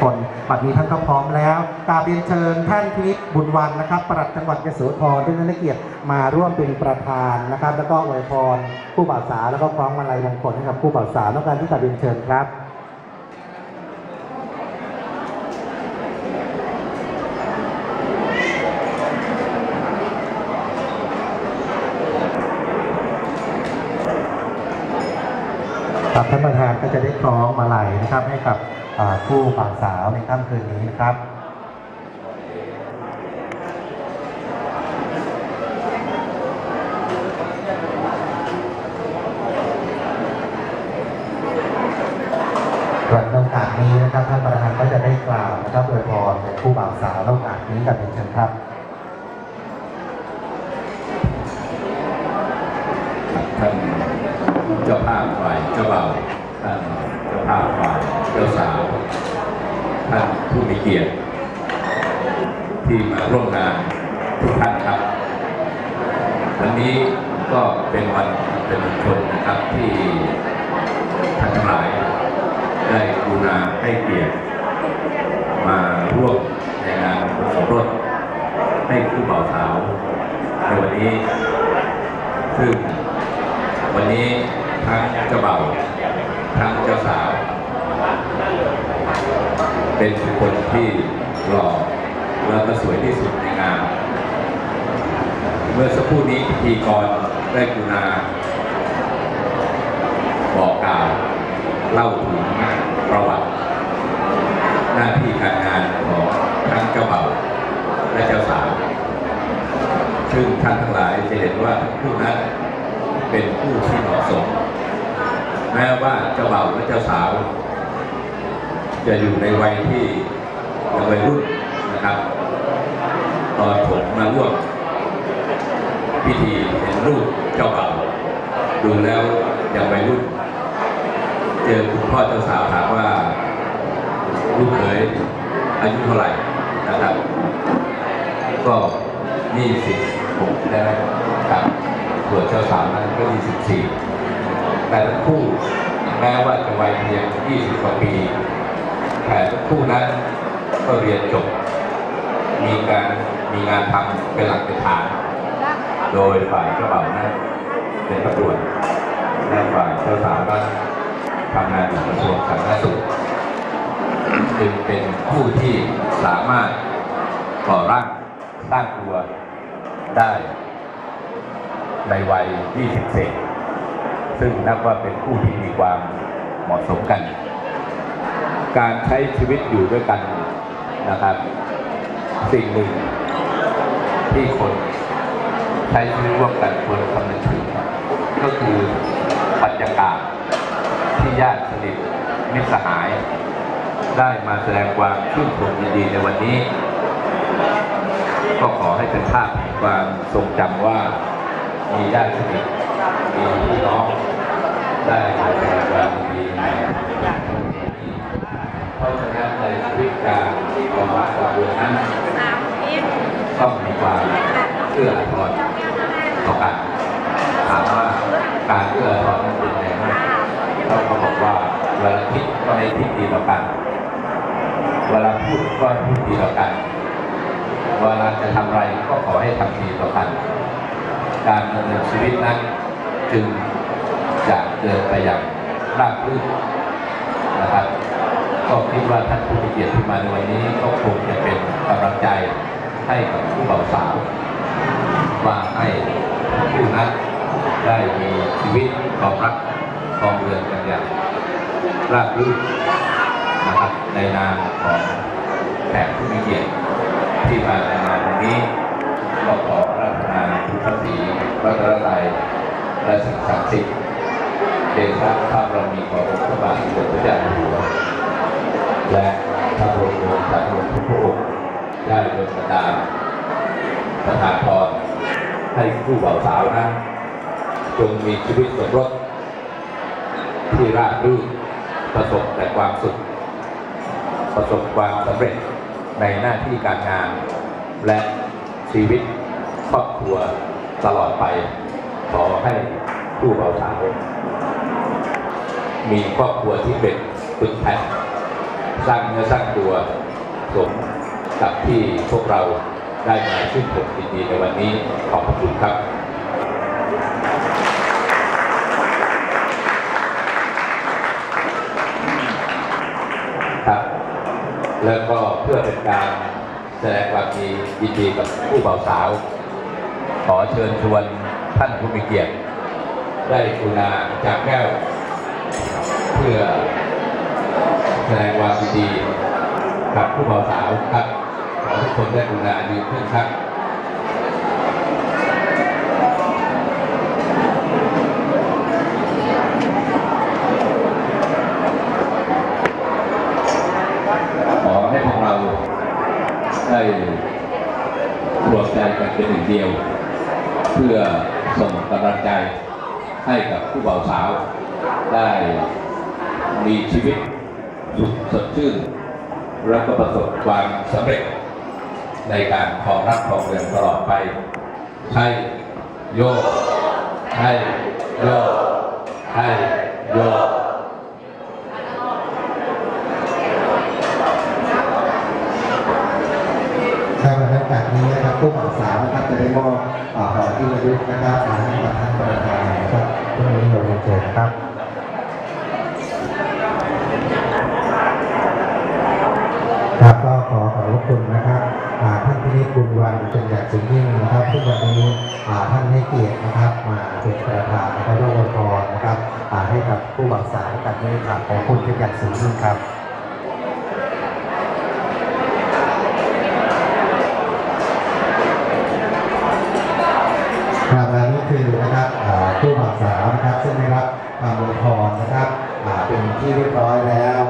คลบัดนี้ท่านก็พร้อมแล้วกราบเรียนเชิญท่านพินิจบุญวันนะครับปลัดจังหวัดยโสธรด้วยนักเกียรติมาร่วมเป็นประธานนะครับ แล้วก็อวยพรผู้บ่าวสาวแล้วก็คล้องมาลัยมงคลให้กับผู้บ่าวสาวต้องการที่กราบเรียนเชิญครับครับท่านประธานก็จะได้คล้องมาลัยนะครับให้กับ ผู้บ่าวสาวในค่ำคืนนี้นะครับวันโอกาสนี้นะครับท่านประธานก็จะได้กล่าวนะครับอวยพรในผู้บ่าวสาวโอกาสนี้กับเรียนเชิญครับท่านเจ้าภาพฝ่ายเจ้าบ่าวท่านเจ้าภาพฝ่าย เจ้าสาว ท่านผู้มีเกียรติ ที่มาร่วมงานทุกท่านครับ วันนี้ก็เป็นวันเป็นมงคลนะครับที่ท่านทั้งหลาย ได้กรุณาให้เกียรติ มาร่วมในงานสมรสให้คู่บ่าวสาวในวันนี้ ซึ่งวันนี้ทั้งเจ้าบ่าวทั้งเจ้าสาว เป็นคคลที่หล่อแล้วก็สวยที่สุดในงาน เมื่อสักครู่นี้พิธีกรได้กุณาบอกกล่าวเล่าถึงประวัติ หน้าที่การงานของทั้งเจ้าบ่าวและเจ้าสาวซึ่งท่านทั้งหลายจะเห็นว่าทั้นั้นเป็นผู้ที่เหมาะสม แม้ว่าเจ้าบ่าวและเจ้าสาว จะอยู่ในวัยที่ยังวัยรุ่นนะครับ ตอนผมมาร่วมพิธีเห็นรูปเจ้าบ่าวดูแล้วยังวัยรุ่น เจอคุณพ่อเจ้าสาวถามว่าลูกเขยอายุเท่าไหร่นะครับ ก็ยี่สิบหกได้ไหมครับส่วนเจ้าสาวนั้นก็ยี่สิบสี่แต่ทั้งคู่แม้ว่าจะวัยเพียงยี่สิบกว่าปี แต่ทั้งคู่นั้นก็เรียนจบ มีการมีงานทำเป็นหลักเป็นฐาน โดยฝ่ายเจ้าบ่าวนั้นเป็นตำรวจและฝ่ายเจ้าสาวนั้นทำงานอยู่กระทรวงสาธารณสุขจึงเป็นผู้ที่สามารถก่อร่างสร้างตัวได้ในวัย 20 เศษ ซึ่งนับว่าเป็นผู้ที่มีความเหมาะสมกัน การใช้ชีวิตอยู่ด้วยกันนะครับ สิ่งหนึ่งที่คนใช้ชีวิตร่วมกันควรคำนึงถึงก็คือบรรยากาศที่ญาติสนิทมิตรสหาย ได้มาแสดงความชื่นชมยินดีในวันนี้ ก็ขอให้เป็นภาพความทรงจำว่ามีญาติสนิทมีพี่น้องได้มาแสดงความยินดีใน เพราะฉะนั้นในชีวิตการของวัดวาบุญนั้นต้องมีความเอื้ออาทรต่อกันถามว่าการเอื้ออาทรนั้นเป็นยังไงบ้างเขาก็บอกว่าเวลาคิดก็ให้คิดดีต่อกันเวลาพูดก็พูดดีต่อกัน เวลาจะทำอะไรก็ขอให้ทำดีต่อกัน การดำเนินชีวิตนั้นจึงจะเดินไปอย่างราบรื่นนะครับ ก็คิดว่าท่านผู้มีเกียรติที่มาในวันนี้ก็คงจะเป็นกำลังใจให้กับผู้บ่าวสาวว่าให้ผู้นั้นได้มีชีวิตความรักความเรือนกันอย่างราบรื่นนะครับในนามของแขกผู้มีเกียรติที่มาในงานวันนี้ก็ขอรัตนาพุทธศรีรัตนตรัยและสิ่งศักดิ์สิทธิ์เดชะพระบารมีขององค์พระบาทสมเด็จพระเจ้าอยู่หัว และพระบรมวงศานุวงศ์ทุกพระองค์ได้โดลบันดาลประทานพรให้ผู้บ่าวสาวนั้นจงมีชีวิตสมรสที่ราบรื่นประสบแต่ความสุข ประสบความสำเร็จในหน้าที่การงาน และชีวิตครอบครัวตลอดไป ขอให้ผู้บ่าวสาว มีครอบครัวที่เป็นปึกแผ่น สร้างเนื้อสร้างตัวสมกับที่พวกเราได้มาชื่นชมยินดีในวันนี้ขอบคุณครับครับแล้วก็เพื่อเป็นการแสดงความดียินดีกับผู้บ่าวสาว ขอเชิญชวนท่านผู้มีเกียรติ ได้กุณาจากแก้ว เพื่อ แสดงความยินดีกับผู้บ่าวสาวครับขอทุกคนได้กรุณายืนขึ้นครับขอให้พวกเราได้รวมใจกันเป็นหนึ่งเดียว เพื่อส่งกำลังใจให้กับผู้บ่าวสาวได้มีชีวิต สุขสดชื่นและก็ประสบความสำเร็จ ในการครองรักครองเรือนตลอดไป ใช่โยกใช่โยกใช่โยกครับหลังจากนี้นะครับผู้บ่าวสาวนะครับจะได้มอบเอ่อของที่ระลึกนะครับมาให้กับท่านประธานนะครับตรงนี้เราเรียนเชิญครับ ครับก็ขอขอบคุณนะครับท่านพินิจบุญวันเป็นอย่างสูงยิ่งนะครับซึ่วันนี้ท่านให้เกียรตินะครับมาเป็นประธานนะครับร่วมอวยพรนะครับให้กับผู้บ่าวสาวกันนี้ครับขอบคุณเป็นอย่างสูงยิ่งครับครับและนี่คือนะครับผู้บ่าวสาวนะครับซึ่งได้รับความอวยพรนะครับเป็นที่เรียบร้อยแล้ว